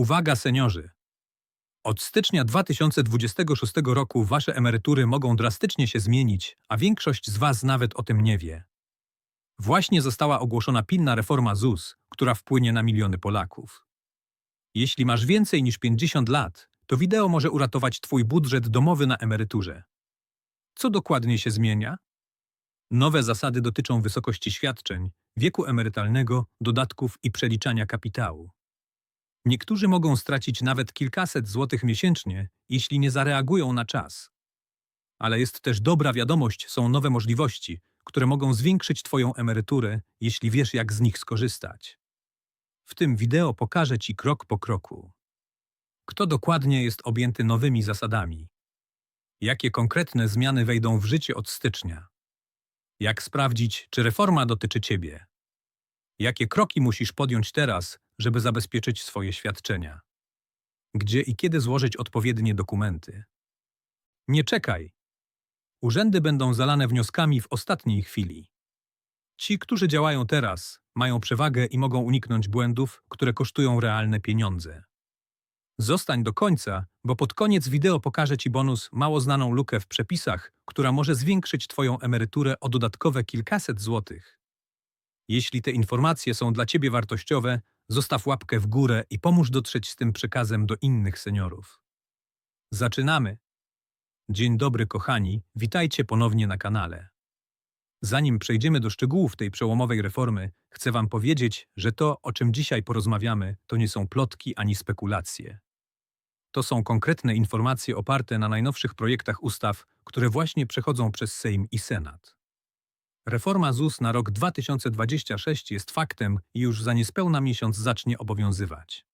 Uwaga seniorzy! Od stycznia 2026 roku wasze emerytury mogą drastycznie się zmienić, a większość z was nawet o tym nie wie. Właśnie została ogłoszona pilna reforma ZUS, która wpłynie na miliony Polaków. Jeśli masz więcej niż 50 lat, to wideo może uratować twój budżet domowy na emeryturze. Co dokładnie się zmienia? Nowe zasady dotyczą wysokości świadczeń, wieku emerytalnego, dodatków i przeliczania kapitału. Niektórzy mogą stracić nawet kilkaset złotych miesięcznie, jeśli nie zareagują na czas. Ale jest też dobra wiadomość, są nowe możliwości, które mogą zwiększyć Twoją emeryturę, jeśli wiesz, jak z nich skorzystać. W tym wideo pokażę Ci krok po kroku. Kto dokładnie jest objęty nowymi zasadami? Jakie konkretne zmiany wejdą w życie od stycznia? Jak sprawdzić, czy reforma dotyczy Ciebie? Jakie kroki musisz podjąć teraz, żeby zabezpieczyć swoje świadczenia? Gdzie i kiedy złożyć odpowiednie dokumenty? Nie czekaj. Urzędy będą zalane wnioskami w ostatniej chwili. Ci, którzy działają teraz, mają przewagę i mogą uniknąć błędów, które kosztują realne pieniądze. Zostań do końca, bo pod koniec wideo pokażę Ci bonus mało znaną lukę w przepisach, która może zwiększyć Twoją emeryturę o dodatkowe kilkaset złotych. Jeśli te informacje są dla Ciebie wartościowe, zostaw łapkę w górę i pomóż dotrzeć z tym przekazem do innych seniorów. Zaczynamy! Dzień dobry kochani, witajcie ponownie na kanale. Zanim przejdziemy do szczegółów tej przełomowej reformy, chcę Wam powiedzieć, że to, o czym dzisiaj porozmawiamy, to nie są plotki ani spekulacje. To są konkretne informacje oparte na najnowszych projektach ustaw, które właśnie przechodzą przez Sejm i Senat. Reforma ZUS na rok 2026 jest faktem i już za niespełna miesiąc zacznie obowiązywać.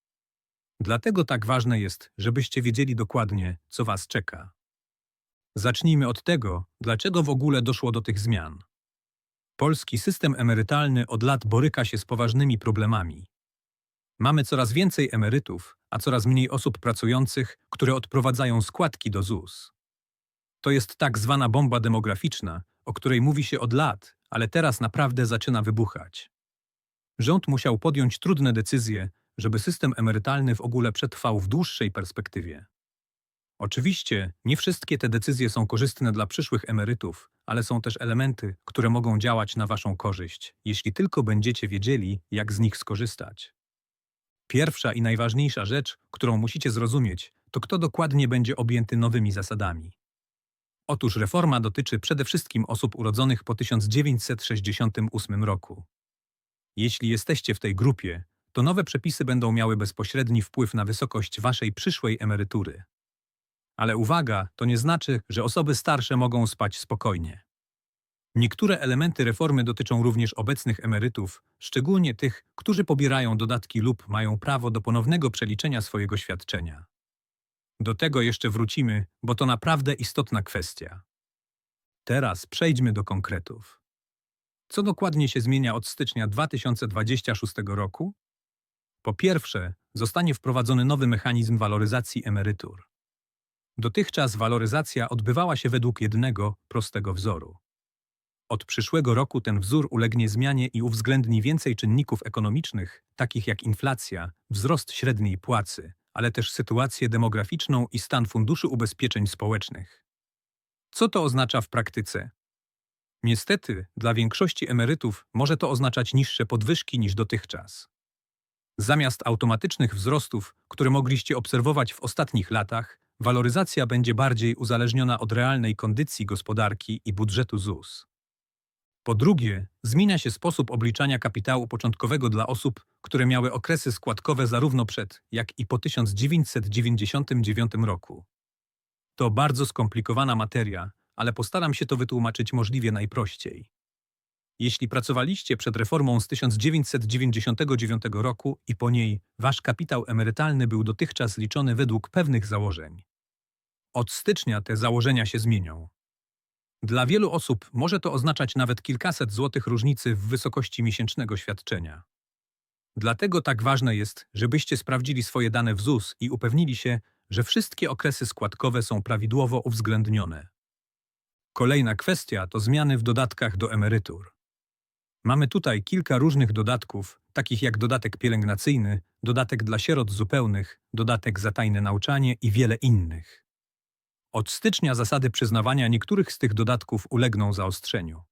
Dlatego tak ważne jest, żebyście wiedzieli dokładnie, co Was czeka. Zacznijmy od tego, dlaczego w ogóle doszło do tych zmian. Polski system emerytalny od lat boryka się z poważnymi problemami. Mamy coraz więcej emerytów, a coraz mniej osób pracujących, które odprowadzają składki do ZUS. To jest tak zwana bomba demograficzna, o której mówi się od lat, ale teraz naprawdę zaczyna wybuchać. Rząd musiał podjąć trudne decyzje, żeby system emerytalny w ogóle przetrwał w dłuższej perspektywie. Oczywiście nie wszystkie te decyzje są korzystne dla przyszłych emerytów, ale są też elementy, które mogą działać na Waszą korzyść, jeśli tylko będziecie wiedzieli, jak z nich skorzystać. Pierwsza i najważniejsza rzecz, którą musicie zrozumieć, to kto dokładnie będzie objęty nowymi zasadami. Otóż reforma dotyczy przede wszystkim osób urodzonych po 1968 roku. Jeśli jesteście w tej grupie, to nowe przepisy będą miały bezpośredni wpływ na wysokość waszej przyszłej emerytury. Ale uwaga, to nie znaczy, że osoby starsze mogą spać spokojnie. Niektóre elementy reformy dotyczą również obecnych emerytów, szczególnie tych, którzy pobierają dodatki lub mają prawo do ponownego przeliczenia swojego świadczenia. Do tego jeszcze wrócimy, bo to naprawdę istotna kwestia. Teraz przejdźmy do konkretów. Co dokładnie się zmienia od stycznia 2026 roku? Po pierwsze, zostanie wprowadzony nowy mechanizm waloryzacji emerytur. Dotychczas waloryzacja odbywała się według jednego, prostego wzoru. Od przyszłego roku ten wzór ulegnie zmianie i uwzględni więcej czynników ekonomicznych, takich jak inflacja, wzrost średniej płacy, ale też sytuację demograficzną i stan Funduszu Ubezpieczeń Społecznych. Co to oznacza w praktyce? Niestety, dla większości emerytów może to oznaczać niższe podwyżki niż dotychczas. Zamiast automatycznych wzrostów, które mogliście obserwować w ostatnich latach, waloryzacja będzie bardziej uzależniona od realnej kondycji gospodarki i budżetu ZUS. Po drugie, zmienia się sposób obliczania kapitału początkowego dla osób, które miały okresy składkowe zarówno przed, jak i po 1999 roku. To bardzo skomplikowana materia, ale postaram się to wytłumaczyć możliwie najprościej. Jeśli pracowaliście przed reformą z 1999 roku i po niej wasz kapitał emerytalny był dotychczas liczony według pewnych założeń. Od stycznia te założenia się zmienią. Dla wielu osób może to oznaczać nawet kilkaset złotych różnicy w wysokości miesięcznego świadczenia. Dlatego tak ważne jest, żebyście sprawdzili swoje dane w ZUS i upewnili się, że wszystkie okresy składkowe są prawidłowo uwzględnione. Kolejna kwestia to zmiany w dodatkach do emerytur. Mamy tutaj kilka różnych dodatków, takich jak dodatek pielęgnacyjny, dodatek dla sierot zupełnych, dodatek za tajne nauczanie i wiele innych. Od stycznia zasady przyznawania niektórych z tych dodatków ulegną zaostrzeniu.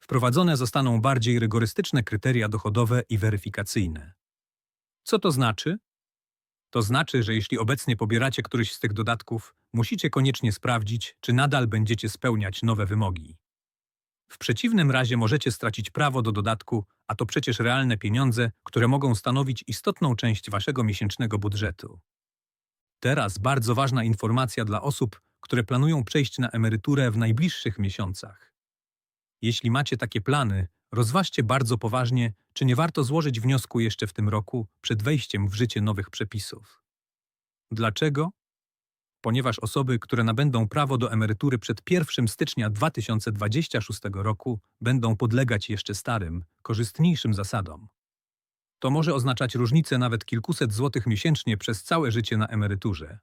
Wprowadzone zostaną bardziej rygorystyczne kryteria dochodowe i weryfikacyjne. Co to znaczy? To znaczy, że jeśli obecnie pobieracie któryś z tych dodatków, musicie koniecznie sprawdzić, czy nadal będziecie spełniać nowe wymogi. W przeciwnym razie możecie stracić prawo do dodatku, a to przecież realne pieniądze, które mogą stanowić istotną część waszego miesięcznego budżetu. Teraz bardzo ważna informacja dla osób, które planują przejść na emeryturę w najbliższych miesiącach. Jeśli macie takie plany, rozważcie bardzo poważnie, czy nie warto złożyć wniosku jeszcze w tym roku przed wejściem w życie nowych przepisów. Dlaczego? Ponieważ osoby, które nabędą prawo do emerytury przed 1 stycznia 2026 roku, będą podlegać jeszcze starym, korzystniejszym zasadom. To może oznaczać różnicę nawet kilkuset złotych miesięcznie przez całe życie na emeryturze.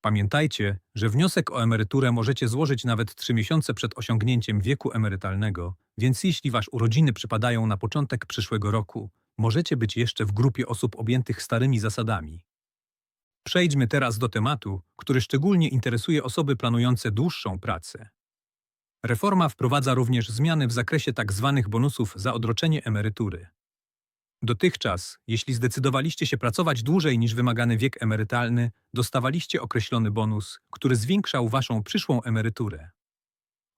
Pamiętajcie, że wniosek o emeryturę możecie złożyć nawet trzy miesiące przed osiągnięciem wieku emerytalnego, więc jeśli wasz urodziny przypadają na początek przyszłego roku, możecie być jeszcze w grupie osób objętych starymi zasadami. Przejdźmy teraz do tematu, który szczególnie interesuje osoby planujące dłuższą pracę. Reforma wprowadza również zmiany w zakresie tzw. Tak bonusów za odroczenie emerytury. Dotychczas, jeśli zdecydowaliście się pracować dłużej niż wymagany wiek emerytalny, dostawaliście określony bonus, który zwiększał waszą przyszłą emeryturę.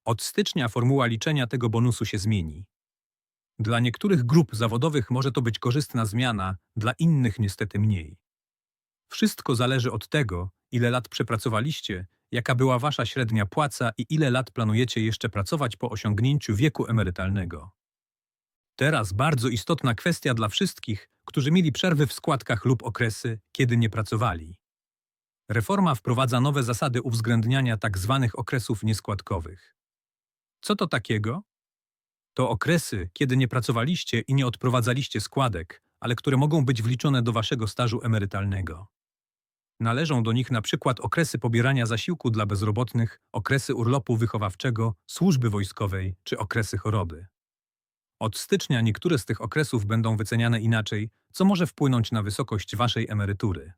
Od stycznia formuła liczenia tego bonusu się zmieni. Dla niektórych grup zawodowych może to być korzystna zmiana, dla innych niestety mniej. Wszystko zależy od tego, ile lat przepracowaliście, jaka była wasza średnia płaca i ile lat planujecie jeszcze pracować po osiągnięciu wieku emerytalnego. Teraz bardzo istotna kwestia dla wszystkich, którzy mieli przerwy w składkach lub okresy, kiedy nie pracowali. Reforma wprowadza nowe zasady uwzględniania tzw. Tak okresów nieskładkowych. Co to takiego? To okresy, kiedy nie pracowaliście i nie odprowadzaliście składek, ale które mogą być wliczone do waszego stażu emerytalnego. Należą do nich na przykład okresy pobierania zasiłku dla bezrobotnych, okresy urlopu wychowawczego, służby wojskowej czy okresy choroby. Od stycznia niektóre z tych okresów będą wyceniane inaczej, co może wpłynąć na wysokość waszej emerytury.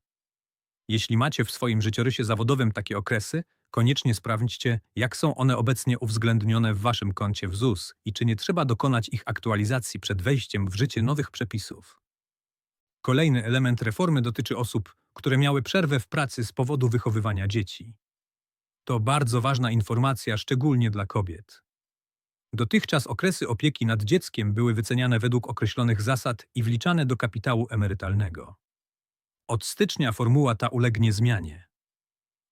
Jeśli macie w swoim życiorysie zawodowym takie okresy, koniecznie sprawdźcie, jak są one obecnie uwzględnione w waszym koncie w ZUS i czy nie trzeba dokonać ich aktualizacji przed wejściem w życie nowych przepisów. Kolejny element reformy dotyczy osób, które miały przerwę w pracy z powodu wychowywania dzieci. To bardzo ważna informacja, szczególnie dla kobiet. Dotychczas okresy opieki nad dzieckiem były wyceniane według określonych zasad i wliczane do kapitału emerytalnego. Od stycznia formuła ta ulegnie zmianie.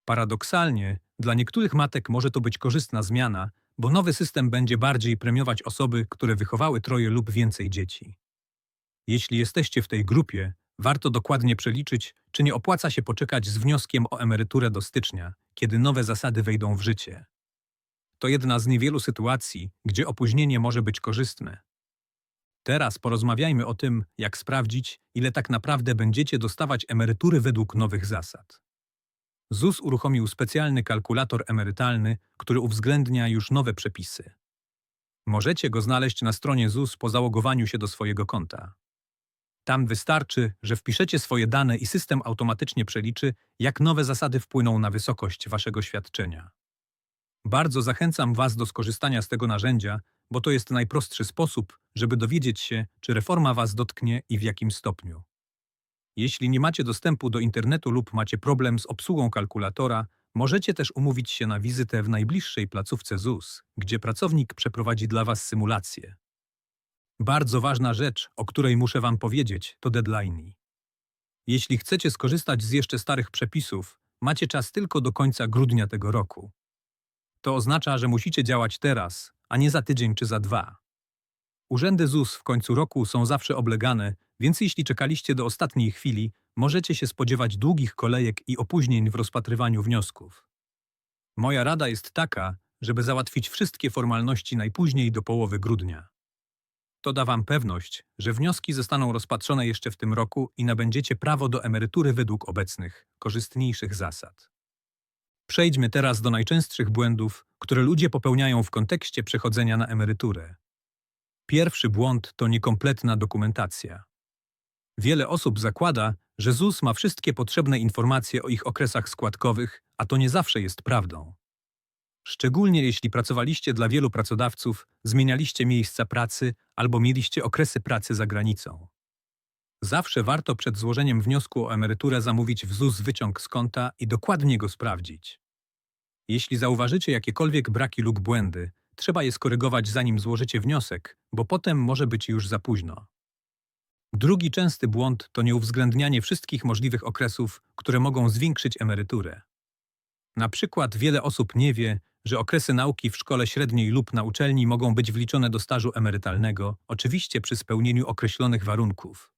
Paradoksalnie, dla niektórych matek może to być korzystna zmiana, bo nowy system będzie bardziej premiować osoby, które wychowały troje lub więcej dzieci. Jeśli jesteście w tej grupie, warto dokładnie przeliczyć, czy nie opłaca się poczekać z wnioskiem o emeryturę do stycznia, kiedy nowe zasady wejdą w życie. To jedna z niewielu sytuacji, gdzie opóźnienie może być korzystne. Teraz porozmawiajmy o tym, jak sprawdzić, ile tak naprawdę będziecie dostawać emerytury według nowych zasad. ZUS uruchomił specjalny kalkulator emerytalny, który uwzględnia już nowe przepisy. Możecie go znaleźć na stronie ZUS po załogowaniu się do swojego konta. Tam wystarczy, że wpiszecie swoje dane i system automatycznie przeliczy, jak nowe zasady wpłyną na wysokość waszego świadczenia. Bardzo zachęcam Was do skorzystania z tego narzędzia, bo to jest najprostszy sposób, żeby dowiedzieć się, czy reforma Was dotknie i w jakim stopniu. Jeśli nie macie dostępu do internetu lub macie problem z obsługą kalkulatora, możecie też umówić się na wizytę w najbliższej placówce ZUS, gdzie pracownik przeprowadzi dla Was symulację. Bardzo ważna rzecz, o której muszę Wam powiedzieć, to deadline. Jeśli chcecie skorzystać z jeszcze starych przepisów, macie czas tylko do końca grudnia tego roku. To oznacza, że musicie działać teraz, a nie za tydzień czy za dwa. Urzędy ZUS w końcu roku są zawsze oblegane, więc jeśli czekaliście do ostatniej chwili, możecie się spodziewać długich kolejek i opóźnień w rozpatrywaniu wniosków. Moja rada jest taka, żeby załatwić wszystkie formalności najpóźniej do połowy grudnia. To da Wam pewność, że wnioski zostaną rozpatrzone jeszcze w tym roku i nabędziecie prawo do emerytury według obecnych, korzystniejszych zasad. Przejdźmy teraz do najczęstszych błędów, które ludzie popełniają w kontekście przechodzenia na emeryturę. Pierwszy błąd to niekompletna dokumentacja. Wiele osób zakłada, że ZUS ma wszystkie potrzebne informacje o ich okresach składkowych, a to nie zawsze jest prawdą. Szczególnie jeśli pracowaliście dla wielu pracodawców, zmienialiście miejsca pracy albo mieliście okresy pracy za granicą. Zawsze warto przed złożeniem wniosku o emeryturę zamówić w ZUS wyciąg z konta i dokładnie go sprawdzić. Jeśli zauważycie jakiekolwiek braki lub błędy, trzeba je skorygować zanim złożycie wniosek, bo potem może być już za późno. Drugi częsty błąd to nieuwzględnianie wszystkich możliwych okresów, które mogą zwiększyć emeryturę. Na przykład wiele osób nie wie, że okresy nauki w szkole średniej lub na uczelni mogą być wliczone do stażu emerytalnego, oczywiście przy spełnieniu określonych warunków.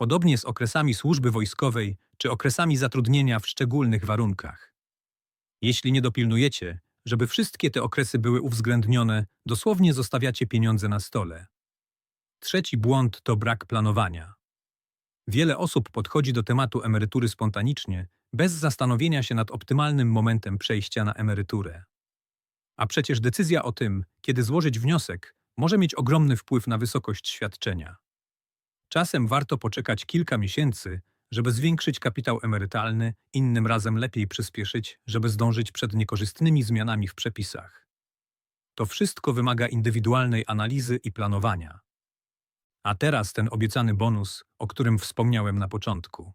Podobnie z okresami służby wojskowej czy okresami zatrudnienia w szczególnych warunkach. Jeśli nie dopilnujecie, żeby wszystkie te okresy były uwzględnione, dosłownie zostawiacie pieniądze na stole. Trzeci błąd to brak planowania. Wiele osób podchodzi do tematu emerytury spontanicznie, bez zastanowienia się nad optymalnym momentem przejścia na emeryturę. A przecież decyzja o tym, kiedy złożyć wniosek, może mieć ogromny wpływ na wysokość świadczenia. Czasem warto poczekać kilka miesięcy, żeby zwiększyć kapitał emerytalny, innym razem lepiej przyspieszyć, żeby zdążyć przed niekorzystnymi zmianami w przepisach. To wszystko wymaga indywidualnej analizy i planowania. A teraz ten obiecany bonus, o którym wspomniałem na początku.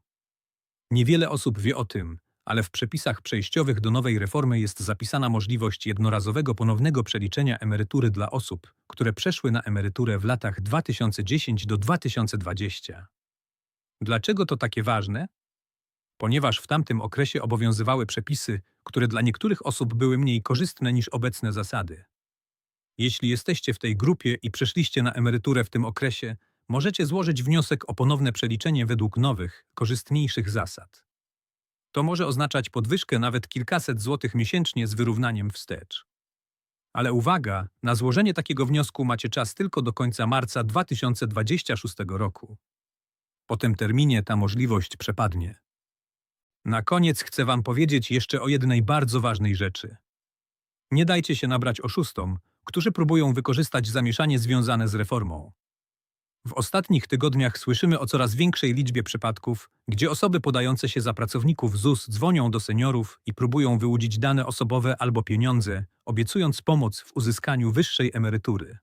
Niewiele osób wie o tym, ale w przepisach przejściowych do nowej reformy jest zapisana możliwość jednorazowego ponownego przeliczenia emerytury dla osób, które przeszły na emeryturę w latach 2010 do 2020. Dlaczego to takie ważne? Ponieważ w tamtym okresie obowiązywały przepisy, które dla niektórych osób były mniej korzystne niż obecne zasady. Jeśli jesteście w tej grupie i przeszliście na emeryturę w tym okresie, możecie złożyć wniosek o ponowne przeliczenie według nowych, korzystniejszych zasad. To może oznaczać podwyżkę nawet kilkaset złotych miesięcznie z wyrównaniem wstecz. Ale uwaga, na złożenie takiego wniosku macie czas tylko do końca marca 2026 roku. Po tym terminie ta możliwość przepadnie. Na koniec chcę Wam powiedzieć jeszcze o jednej bardzo ważnej rzeczy. Nie dajcie się nabrać oszustom, którzy próbują wykorzystać zamieszanie związane z reformą. W ostatnich tygodniach słyszymy o coraz większej liczbie przypadków, gdzie osoby podające się za pracowników ZUS dzwonią do seniorów i próbują wyłudzić dane osobowe albo pieniądze, obiecując pomoc w uzyskaniu wyższej emerytury.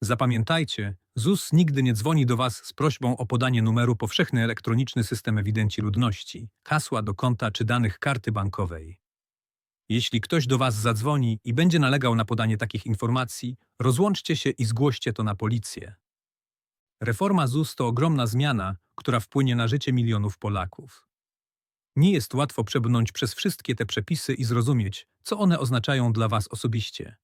Zapamiętajcie, ZUS nigdy nie dzwoni do Was z prośbą o podanie numeru powszechny elektroniczny system ewidencji ludności, hasła do konta czy danych karty bankowej. Jeśli ktoś do Was zadzwoni i będzie nalegał na podanie takich informacji, rozłączcie się i zgłoście to na policję. Reforma ZUS to ogromna zmiana, która wpłynie na życie milionów Polaków. Nie jest łatwo przebrnąć przez wszystkie te przepisy i zrozumieć, co one oznaczają dla Was osobiście.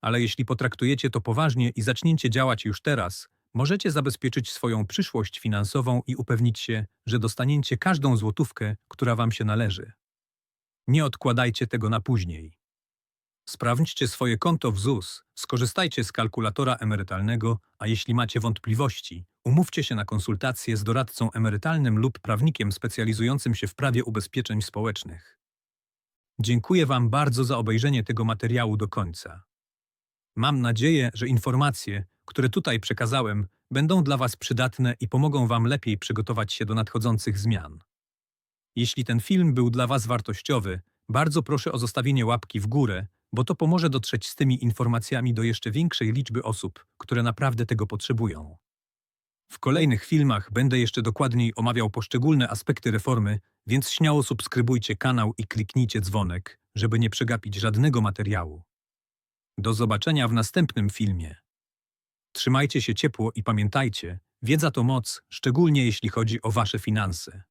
Ale jeśli potraktujecie to poważnie i zaczniecie działać już teraz, możecie zabezpieczyć swoją przyszłość finansową i upewnić się, że dostaniecie każdą złotówkę, która Wam się należy. Nie odkładajcie tego na później. Sprawdźcie swoje konto w ZUS, skorzystajcie z kalkulatora emerytalnego, a jeśli macie wątpliwości, umówcie się na konsultację z doradcą emerytalnym lub prawnikiem specjalizującym się w prawie ubezpieczeń społecznych. Dziękuję Wam bardzo za obejrzenie tego materiału do końca. Mam nadzieję, że informacje, które tutaj przekazałem, będą dla Was przydatne i pomogą Wam lepiej przygotować się do nadchodzących zmian. Jeśli ten film był dla Was wartościowy, bardzo proszę o zostawienie łapki w górę, bo to pomoże dotrzeć z tymi informacjami do jeszcze większej liczby osób, które naprawdę tego potrzebują. W kolejnych filmach będę jeszcze dokładniej omawiał poszczególne aspekty reformy, więc śmiało subskrybujcie kanał i kliknijcie dzwonek, żeby nie przegapić żadnego materiału. Do zobaczenia w następnym filmie. Trzymajcie się ciepło i pamiętajcie, wiedza to moc, szczególnie jeśli chodzi o wasze finanse.